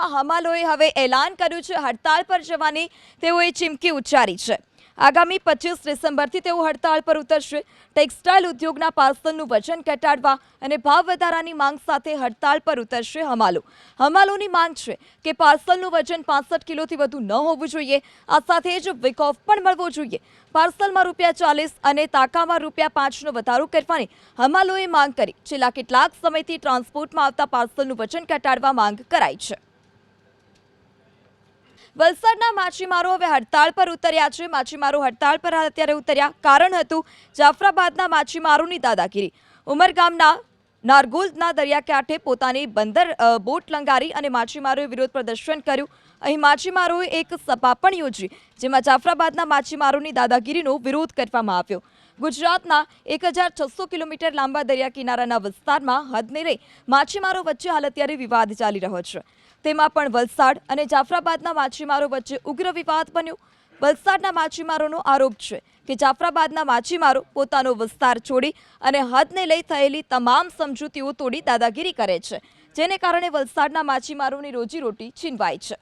વલસાડમાં હમાલોએ હવે એલાન કર્યું છે. હડતાળ પર જવાની તેઓએ ચીમકી ઉચ્ચારી છે. આગામી પચીસ ડિસેમ્બરથી તેઓ હડતાળ પર ઉતરશે. ટેક્સટાઇલ ઉદ્યોગના પાર્સલનું વજન ઘટાડવા અને ભાવ વધારાની માંગ સાથે હડતાળ પર ઉતરશે હમાલો. હમાલોની માંગ છે કે પાર્સલનું વજન પાસઠ કિલોથી વધુ ન હોવું જોઈએ. આ સાથે જ વીક ઓફ પણ મળવો જોઈએ. પાર્સલમાં રૂપિયા ચાલીસ અને તાકામાં રૂપિયા પાંચનો વધારો કરવાની હમાલોએ માંગ કરી. છેલ્લા કેટલાક સમયથી ટ્રાન્સપોર્ટમાં આવતા પાર્સલનું વજન ઘટાડવા માંગ કરાઈ છે. વલસાડના માછીમારો હવે હડતાળ પર ઉતર્યા છે. માછીમારો હડતાળ પર અત્યારે ઉતર્યા. કારણ હતું જાફરાબાદના માછીમારોની દાદાગીરી. ઉમરગામના નારગોલના દરિયાકાંઠે પોતાની બંદર બોટ લંગારી અને માછીમારોએ વિરોધ પ્રદર્શન કર્યું. અહીં માછીમારોએ એક સભા પણ યોજી, જેમાં જાફરાબાદના માછીમારોની દાદાગીરીનો વિરોધ કરવામાં આવ્યો. ગુજરાતના એક હજાર છસો કિલોમીટર લાંબા દરિયા કિનારાના વિસ્તારમાં હદને લઈ માછીમારો વચ્ચે હાલ અત્યારે વિવાદ ચાલી રહ્યો છે. તેમાં પણ વલસાડ અને જાફરાબાદના માછીમારો વચ્ચે ઉગ્ર વિવાદ બન્યો. વલસાડના માછીમારોનો આરોપ છે કે જાફરાબાદના માછીમારો પોતાનો વિસ્તાર છોડી અને હદને લઈ થયેલી તમામ સમજૂતીઓ તોડી દાદાગીરી કરે છે, જેને કારણે વલસાડના માછીમારોની રોજીરોટી છીનવાય છે.